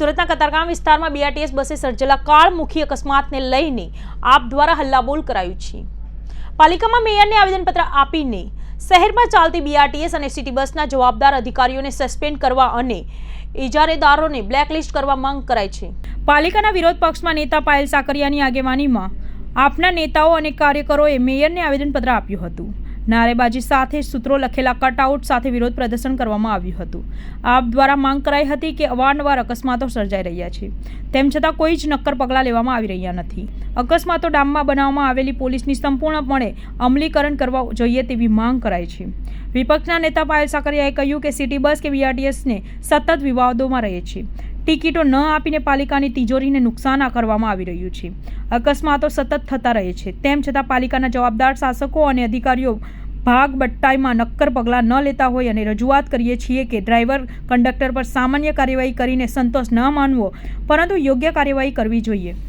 સુરતના કતારગામ વિસ્તારમાં બીઆરટીએસ બસે સર્જેલા કાળમુખી અકસ્માતને લઈને આપ દ્વારા હલ્લાબોલ કરાયું છે. પાલિકામાં મેયરને આવેદનપત્ર આપીને શહેરમાં ચાલતી બીઆરટીએસ અને સિટી બસના જવાબદાર અધિકારીઓને સસ્પેન્ડ કરવા અને ઇજારેદારોને બ્લેકલિસ્ટ કરવા માંગ કરાઈ છે. પાલિકાના વિરોધ પક્ષમાં નેતા પાયલ સાકરિયાની આગેવાનીમાં આપના નેતાઓ અને કાર્યકરોએ મેયરને આવેદનપત્ર આપ્યું હતું. નારેબાજી સાથે સૂત્રો લખેલા કટઆઉટ સાથે વિરોધ પ્રદર્શન કરવામાં આવ્યું હતું. આપ દ્વારા માંગ કરાઈ હતી કે અવારનવાર અકસ્માતો સર્જાઈ રહ્યા છે. તેમ છતાં કોઈ જ નક્કર પગલાં લેવામાં આવી રહ્યા નથી. અકસ્માતો ડામમાં બનાવવામાં આવેલી પોલીસની સંપૂર્ણપણે અમલીકરણ કરવા જોઈએ તેવી માંગ કરાઈ છે. વિપક્ષના નેતા પાયલ સાકરિયાએ કહ્યું કે સિટી બસ કે બીઆરટીએસને સતત વિવાદોમાં રહે છે. ટિકિટો ન આપીને પાલિકાની તિજોરીને નુકસાન કરવામાં આવી રહ્યું છે. અકસ્માતો સતત થતા રહે છે. તેમ છતાં પાલિકાના જવાબદાર શાસકો અને અધિકારીઓ ભાગ બટ્ટાઈમાં નક્કર પગલાં ન લેતા હોય અને રજૂઆત કરીએ છીએ કે ડ્રાઈવર, કંડક્ટર પર સામાન્ય કાર્યવાહી કરીને સંતોષ ન માનવો, પરંતુ યોગ્ય કાર્યવાહી કરવી જોઈએ.